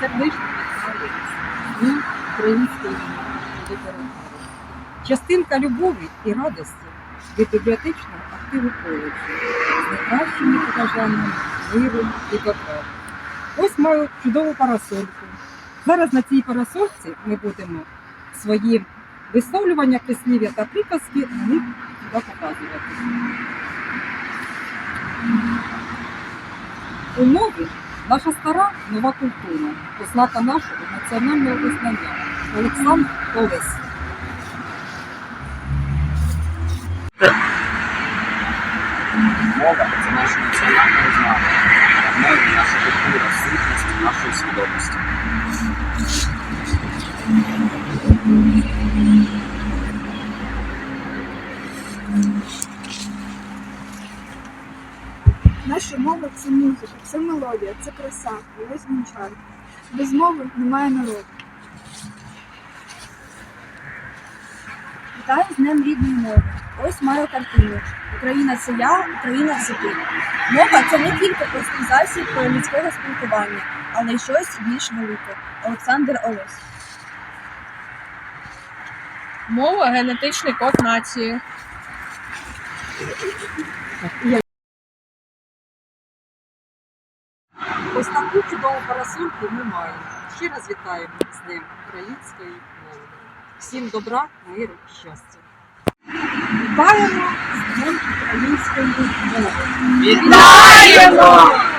з української літератури. Частинка любові і радості від бібліотечного активу коледжу з найкращими побажаннями миру і добра. Ось маю чудову парасольку. Зараз на цій парасольці ми будемо свої висловлювання, прислів'я та приказки на них сюди показувати. Умови наша стара нова культура, ознака нашого національного визнання. Олександр Олесь. Мова це наша національна ознака, мова наша культура, сутність нашої свідомості. Наша мова це музика, це мелодія, це краса, весь вінчар. Без мови немає народу. Вітаю з Днем рідної мови. Ось маю картину. Україна це я, Україна це ти. Мова це не тільки простий засіб людського спілкування, але й щось більш велике. Олександр Олесь. Мова генетичний код нації. Ось таку чудову парасольку ми маємо. Ще раз вітаємо з Днем української мови. Всім добра, миру, щастя. Вітаємо з Днем української мови. Вітаємо!